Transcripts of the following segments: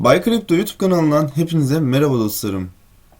Bay Crypto YouTube kanalından hepinize merhaba dostlarım.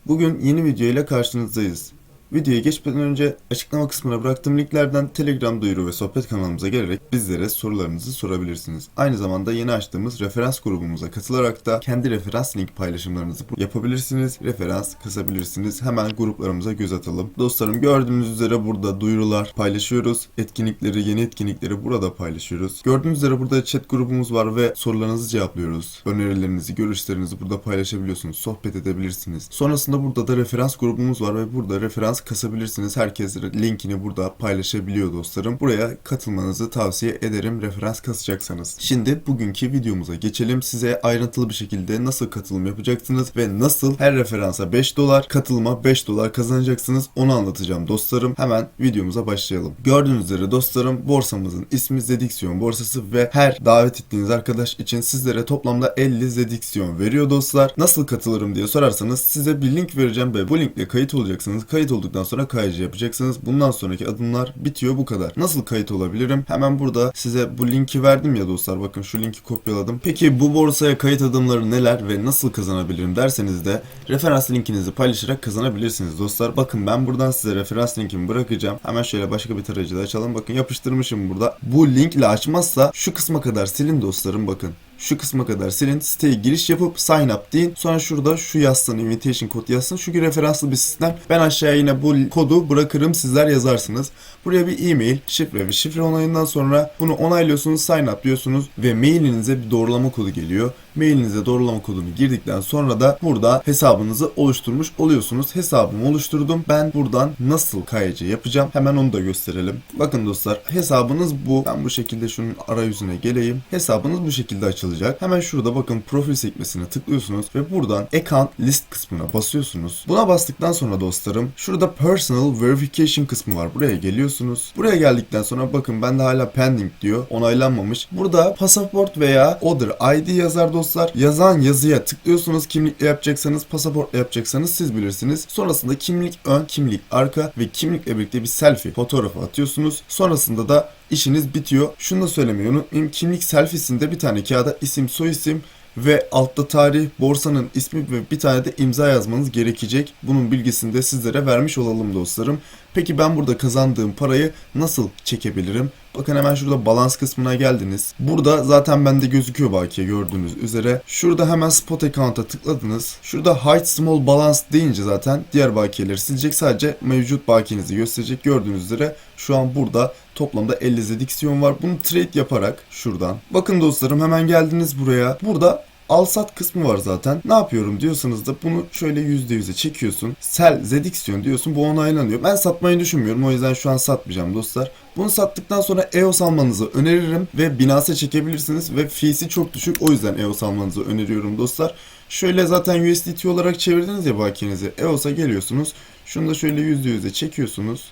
Bugün yeni video ile karşınızdayız. Videoya geçmeden önce açıklama kısmına bıraktığım linklerden Telegram duyuru ve sohbet kanalımıza gelerek bizlere sorularınızı sorabilirsiniz. Aynı zamanda yeni açtığımız referans grubumuza katılarak da kendi referans link paylaşımlarınızı yapabilirsiniz. Referans kasabilirsiniz. Hemen gruplarımıza göz atalım. Dostlarım gördüğünüz üzere burada duyurular paylaşıyoruz. Etkinlikleri, yeni etkinlikleri burada paylaşıyoruz. Gördüğünüz üzere burada chat grubumuz var ve sorularınızı cevaplıyoruz. Önerilerinizi, görüşlerinizi burada paylaşabiliyorsunuz. Sohbet edebilirsiniz. Sonrasında burada da referans grubumuz var ve burada referans kasabilirsiniz. Herkes linkini burada paylaşabiliyor dostlarım. Buraya katılmanızı tavsiye ederim referans kasacaksanız. Şimdi bugünkü videomuza geçelim. Size ayrıntılı bir şekilde nasıl katılım yapacaksınız ve nasıl her referansa 5 dolar, katılıma 5 dolar kazanacaksınız onu anlatacağım dostlarım. Hemen videomuza başlayalım. Gördüğünüz üzere dostlarım borsamızın ismi Zediksiyon borsası ve her davet ettiğiniz arkadaş için sizlere toplamda 50 Zediksiyon veriyor dostlar. Nasıl katılırım diye sorarsanız size bir link vereceğim ve bu linkle kayıt olacaksınız. Kayıt olduktan sonra KYC yapacaksınız. Bundan sonraki adımlar bitiyor bu kadar. Nasıl kayıt olabilirim? Hemen burada size bu linki verdim ya dostlar. Bakın şu linki kopyaladım. Peki bu borsaya kayıt adımları neler ve nasıl kazanabilirim derseniz de referans linkinizi paylaşarak kazanabilirsiniz dostlar. Bakın ben buradan size referans linkimi bırakacağım. Hemen şöyle başka bir tarayıcıda açalım. Bakın yapıştırmışım burada. Bu linkle açmazsa şu kısma kadar silin dostlarım bakın şu kısma kadar silin. Siteye giriş yapıp sign up deyin. Sonra şurada şu yazsın invitation kod yazsın. Çünkü referanslı bir sistem. Ben aşağıya yine bu kodu bırakırım. Sizler yazarsınız. Buraya bir e-mail, şifre ve şifre onayından sonra bunu onaylıyorsunuz, sign up diyorsunuz ve mailinize bir doğrulama kodu geliyor. Mailinize doğrulama kodunu girdikten sonra da burada hesabınızı oluşturmuş oluyorsunuz. Hesabımı oluşturdum. Ben buradan nasıl KYC yapacağım? Hemen onu da gösterelim. Bakın dostlar hesabınız bu. Ben bu şekilde şunun arayüzüne geleyim. Hesabınız bu şekilde açılacak. Hemen şurada bakın profil sekmesine tıklıyorsunuz ve buradan account list kısmına basıyorsunuz. Buna bastıktan sonra dostlarım şurada personal verification kısmı var. Buraya geliyorsunuz. Buraya geldikten sonra bakın bende hala pending diyor. Onaylanmamış. Burada pasaport veya other ID yazar dostlar. Yazan yazıya tıklıyorsunuz. Kimlikle yapacaksanız, pasaportla yapacaksanız siz bilirsiniz. Sonrasında kimlik ön, kimlik arka ve kimlikle birlikte bir selfie fotoğrafı atıyorsunuz. Sonrasında da işiniz bitiyor. Şunu da söylemeyi unutmayayım. Kimlik selfiesinde bir tane kağıda isim, soyisim ve altta tarih, borsanın ismi ve bir tane de imza yazmanız gerekecek. Bunun bilgisini de sizlere vermiş olalım dostlarım. Peki ben burada kazandığım parayı nasıl çekebilirim? Bakın hemen şurada balans kısmına geldiniz. Burada zaten bende gözüküyor bakiye gördüğünüz üzere. Şurada hemen spot account'a tıkladınız. Şurada hide small balance deyince zaten diğer bakiyeleri silecek. Sadece mevcut bakiyenizi gösterecek. Gördüğünüz üzere şu an burada toplamda 50 zediksiyon var. Bunu trade yaparak şuradan. Bakın dostlarım hemen geldiniz buraya. Burada al sat kısmı var zaten. Ne yapıyorum diyorsanız da bunu şöyle %100'e çekiyorsun. Sell zediksiyon diyorsun bu onaylanıyor. Ben satmayı düşünmüyorum o yüzden şu an satmayacağım dostlar. Bunu sattıktan sonra EOS almanızı öneririm ve Binance'e çekebilirsiniz ve fee'si çok düşük o yüzden EOS almanızı öneriyorum dostlar. Şöyle zaten USDT olarak çevirdiniz ya bakiyenizi. EOS'a geliyorsunuz. Şunu da şöyle %100'e çekiyorsunuz.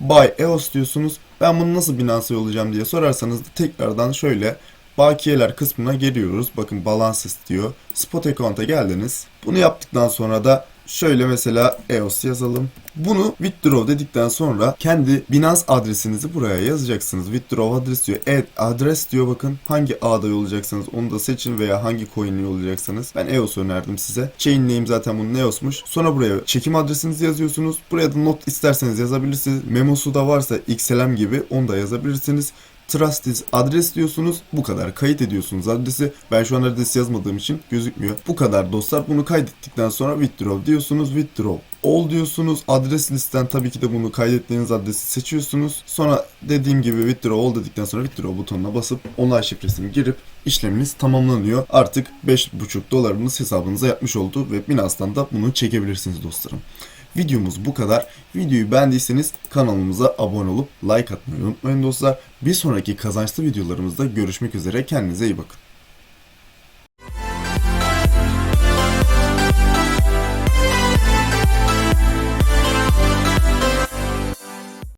Buy EOS diyorsunuz. Ben bunu nasıl Binance'e yollayacağım diye sorarsanız da tekrardan şöyle bakiyeler kısmına geliyoruz. Bakın balances diyor. Spot account'a geldiniz. Bunu yaptıktan sonra da şöyle mesela EOS yazalım. Bunu withdraw dedikten sonra kendi Binance adresinizi buraya yazacaksınız. Withdraw adres diyor. Add adres diyor bakın. Hangi ağda yollayacaksınız onu da seçin veya hangi coin'i yollayacaksınız. Ben EOS önerdim size. Chain name zaten bunun EOS'muş. Sonra buraya çekim adresinizi yazıyorsunuz. Buraya da not isterseniz yazabilirsiniz. Memosu da varsa XLM gibi onu da yazabilirsiniz. Trusted adres diyorsunuz. Bu kadar. Kayıt ediyorsunuz adresi. Ben şu an adresi yazmadığım için gözükmüyor. Bu kadar dostlar. Bunu kaydettikten sonra withdraw diyorsunuz. Withdraw all diyorsunuz. Adres listen tabii ki de bunu kaydettiğiniz adresi seçiyorsunuz. Sonra dediğim gibi withdraw all dedikten sonra withdraw butonuna basıp onay şifresini girip işleminiz tamamlanıyor. Artık 5,5 dolarınız hesabınıza yapmış oldu ve Binance'dan da bunu çekebilirsiniz dostlarım. Videomuz bu kadar. Videoyu beğendiyseniz kanalımıza abone olup like atmayı unutmayın dostlar. Bir sonraki kazançlı videolarımızda görüşmek üzere. Kendinize iyi bakın.